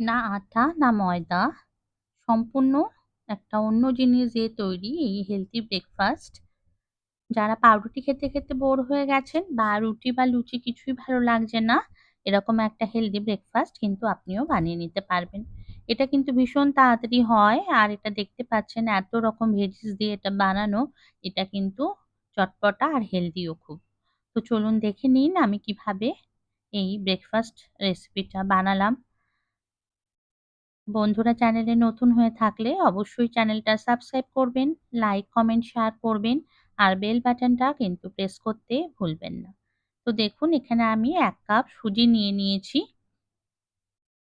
না আটা, না ময়দা, সম্পূর্ণ একটা অন্য জিনিস দিয়ে তৈরি এই হেলদি ব্রেকফাস্ট যারা পাউরুটি খেতে খেতে বোর হয়ে গেছেন বা রুটি বা লুচি কিছুই ভালো লাগছে না, এরকম একটা হেলদি ব্রেকফাস্ট কিন্তু আপনিও বানিয়ে নিতে পারবেন। এটা কিন্তু ভীষণ তাড়াতাড়ি হয় আর এটা দেখতে পাচ্ছেন এত রকম ভেজিস দিয়ে এটা বানানো, এটা কিন্তু চটপটা আর হেলদিও খুব। তো চলুন দেখে নিন আমি কীভাবে এই ব্রেকফাস্ট রেসিপিটা বানালাম। বন্ধুরা চ্যানেলে নতুন হয়ে থাকলে অবশ্যই চ্যানেলটা সাবস্ক্রাইব করবেন, লাইক, কমেন্ট, শেয়ার করবেন আর বেল বাটনটা কিন্তু প্রেস করতে ভুলবেন না। তো দেখুন, এখানে আমি এক কাপ সুজি নিয়ে নিয়েছি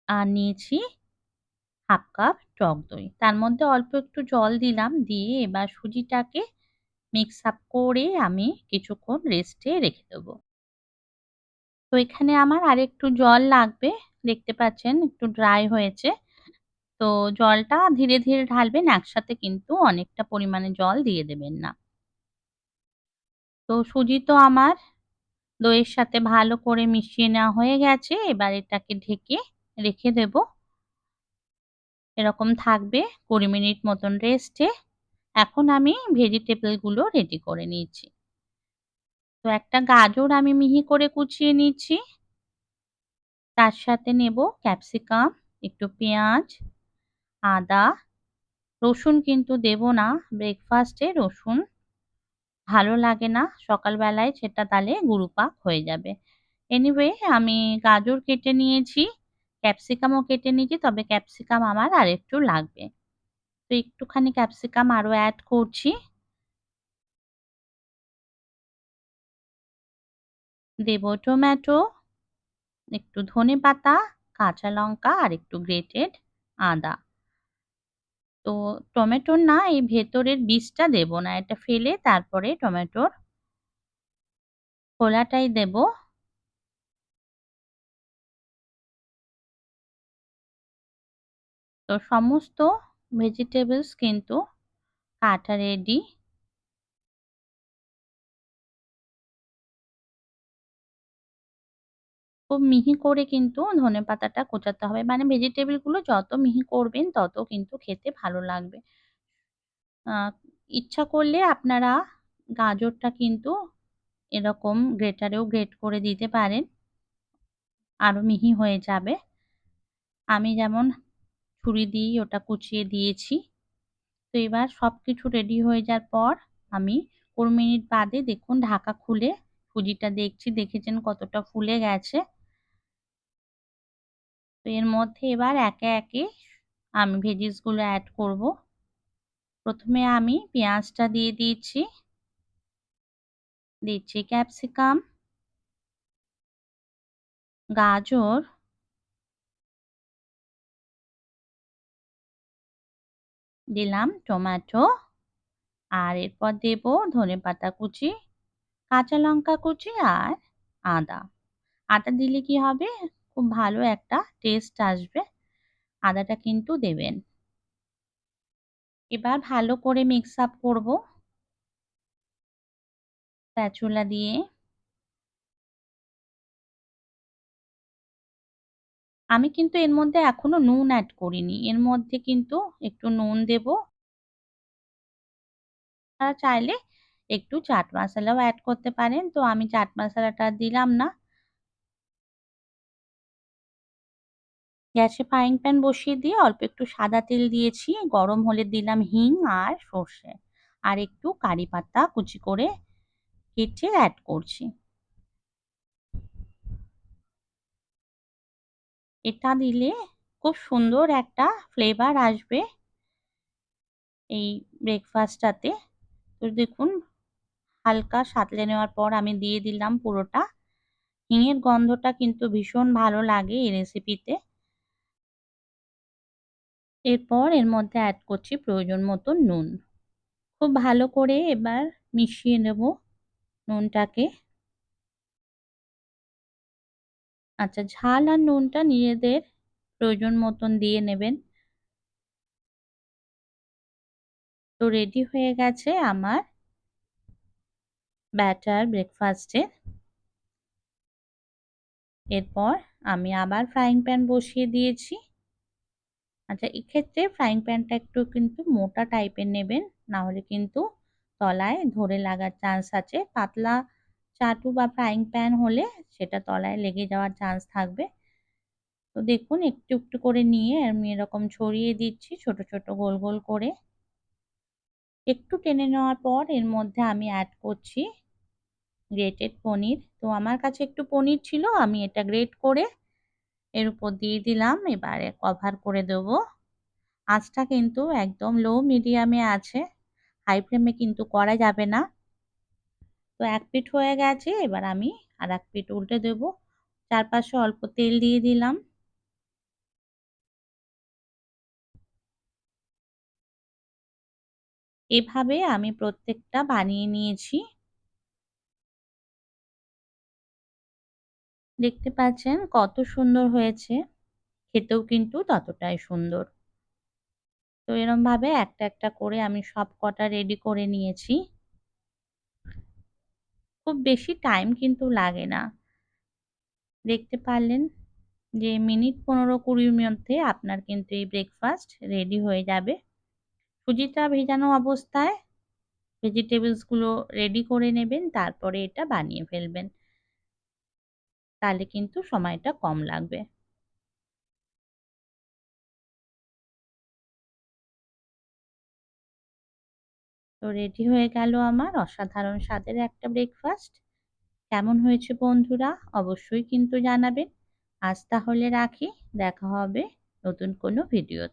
আর নিয়েছি হাফ কাপ টক দই। তার মধ্যে অল্প একটু জল দিলাম দিয়ে এবার সুজিটাকে মিক্স আপ করে আমি কিছুক্ষণ রেস্টে রেখে দেবো। তো এখানে আমার আর একটু জল লাগবে, দেখতে পাচ্ছেন একটু ড্রাই হয়েছে। তো জলটা ধীরে ধীরে ঢালবেন, একসাথে কিন্তু অনেকটা পরিমাণে জল দিয়ে দেবেন না। তো সুজি তো আমার দইয়ের সাথে ভালো করে মিশিয়ে নেওয়া হয়ে গেছে, এবার এটাকে ঢেকে রেখে দেব। এরকম থাকবে কুড়ি মিনিট মতন রেস্টে। এখন আমি ভেজিটেবলগুলো রেডি করে নিয়েছি। তো একটা গাজর আমি মিহি করে কুচিয়ে নিচ্ছি তার সাথে নেব ক্যাপসিকাম, একটু পেঁয়াজ আদা, রসুন কিন্তু দেব না। ব্রেকফাস্টে রসুন ভালো লাগে না। সকালবেলায় সেটা তাহলে গুরুপাক হয়ে যাবে। এনিওয়ে আমি গাজর কেটে নিয়েছি ক্যাপসিকামও কেটে নিয়েছি, তবে ক্যাপসিকাম আমার আর একটু লাগবে। তো একটুখানি ক্যাপসিকাম আরও অ্যাড করছি। দেব টমেটো একটু ধনে পাতা কাঁচা লঙ্কা আর একটু গ্রেটেড আদা। তো টমেটোর না এই ভেতরের বীজটা দেব না, এটা ফেলে তারপরে টমেটোর খোলাটাই দেব। তো সমস্ত ভেজিটেবলস কিন্তু কাটা রেডি খুব মিহি করে কিন্তু ধনে পাতাটা কোচাতে হবে। মানে ভেজিটেবলগুলো যত মিহি করবেন তত কিন্তু খেতে ভালো লাগবে। ইচ্ছা করলে আপনারা গাজরটা কিন্তু এরকম গ্রেটারেও গ্রেট করে দিতে পারেন। আরও মিহি হয়ে যাবে। আমি যেমন ছুরি দিয়েই ওটা কুচিয়ে দিয়েছি। তো এবার সব কিছু রেডি হয়ে যাওয়ার পর আমি কুড়ি মিনিট বাদে দেখুন ঢাকা খুলে সুজিটা দেখছি, দেখেছেন কতটা ফুলে গেছে। তো এর মধ্যে এবার একে একে আমি ভেজিসগুলো অ্যাড করব। প্রথমে আমি পেঁয়াজটা দিয়ে দিচ্ছি। দিচ্ছি ক্যাপসিকাম গাজর, দিলাম টমেটো, আর এরপর দেব ধনে পাতা কুচি, কাঁচা লঙ্কা কুচি আর আদা। আদা দিলে কি হবে? খুব ভালো একটা টেস্ট আসবে। আদাটা কিন্তু দেবেন। এবার ভালো করে মিক্স আপ করব। স্প্যাচুলা দিয়ে। আমি কিন্তু এর মধ্যে এখনও নুন অ্যাড করিনি। এর মধ্যে কিন্তু একটু নুন দেব। চাইলে একটু চাট মশলাও অ্যাড করতে পারেন। তো আমি চাট মশলাটা দিলাম না। গ্যাসে ফ্রাইং প্যান বসিয়ে দিয়ে অল্প একটু সাদা তেল দিয়েছি, গরম হলে দিলাম হিং আর সর্ষে। আর একটু কারি পাতা কুচি করে কেটে অ্যাড করছি। এটা দিলে খুব সুন্দর একটা ফ্লেভার আসবে এই ব্রেকফাস্টটাতে তো দেখুন, হালকা সাতলে নেওয়ার পর আমি দিয়ে দিলাম পুরোটা। হিঙের গন্ধটা কিন্তু ভীষণ ভালো লাগে এই রেসিপিতে এরপর এর মধ্যে অ্যাড করছি প্রয়োজন মতো নুন। খুব ভালো করে এবার মিশিয়ে নেব নুনটাকে। আচ্ছা ঝাল আর নুনটা নিজেদের প্রয়োজন মতন দিয়ে নেবেন। তো রেডি হয়ে গেছে আমার ব্যাটার ব্রেকফাস্টে এরপর আমি আবার ফ্রাইং প্যান বসিয়ে দিয়েছি। আচ্ছা এক্ষেত্রে ফ্রাইং প্যানটা একটু কিন্তু মোটা টাইপের নেবেন, না হলে কিন্তু তলায় ধরে লাগার চান্স আছে। পাতলা চাটু বা ফ্রাইং প্যান হলে সেটা তলায় লেগে যাওয়ার চান্স থাকবে। তো দেখুন, একটু একটু করে নিয়ে আমি এরকম ছড়িয়ে দিচ্ছি, ছোট ছোট গোল গোল করে। একটু টেনে নেওয়ার পর এর মধ্যে আমি অ্যাড করছি গ্রেটেড পনির। তো আমার কাছে একটু পনির ছিল, আমি এটা গ্রেট করে এর উপর দিয়ে দিলাম। এবারে কভার করে দেব। আঁচটা কিন্তু একদম লো মিডিয়ামে আছে। হাই ফ্লেমে কিন্তু করা যাবে না। তো এক পিঠ হয়ে গেছে। এবার আমি আর এক পিঠ উল্টে দেব। চারপাশে অল্প তেল দিয়ে দিলাম। এভাবে আমি প্রত্যেকটা বানিয়ে নিয়েছি। দেখতে পাচ্ছেন কত সুন্দর হয়েছে। খেতেও কিন্তু ততটাই সুন্দর। তো এরম ভাবে একটা একটা করে আমি সব কটা রেডি করে নিয়েছি। খুব বেশি টাইম কিন্তু লাগে না। দেখতে পারলেন যে মিনিট পনেরো কুড়ির মধ্যে আপনার কিন্তু এই ব্রেকফাস্ট রেডি হয়ে যাবে। সুজিটা ভেজানো অবস্থায় ভেজিটেবলসগুলো রেডি করে নেবেন, তারপরে এটা বানিয়ে ফেলবেন। তাহলে কিন্তু সময়টা কম লাগবে। তো রেডি হয়ে গেল আমার অসাধারণ স্বাদের একটা ব্রেকফাস্ট কেমন হয়েছে বন্ধুরা? অবশ্যই কিন্তু জানাবেন। আজ তাহলে রাখি। দেখা হবে নতুন কোনো ভিডিও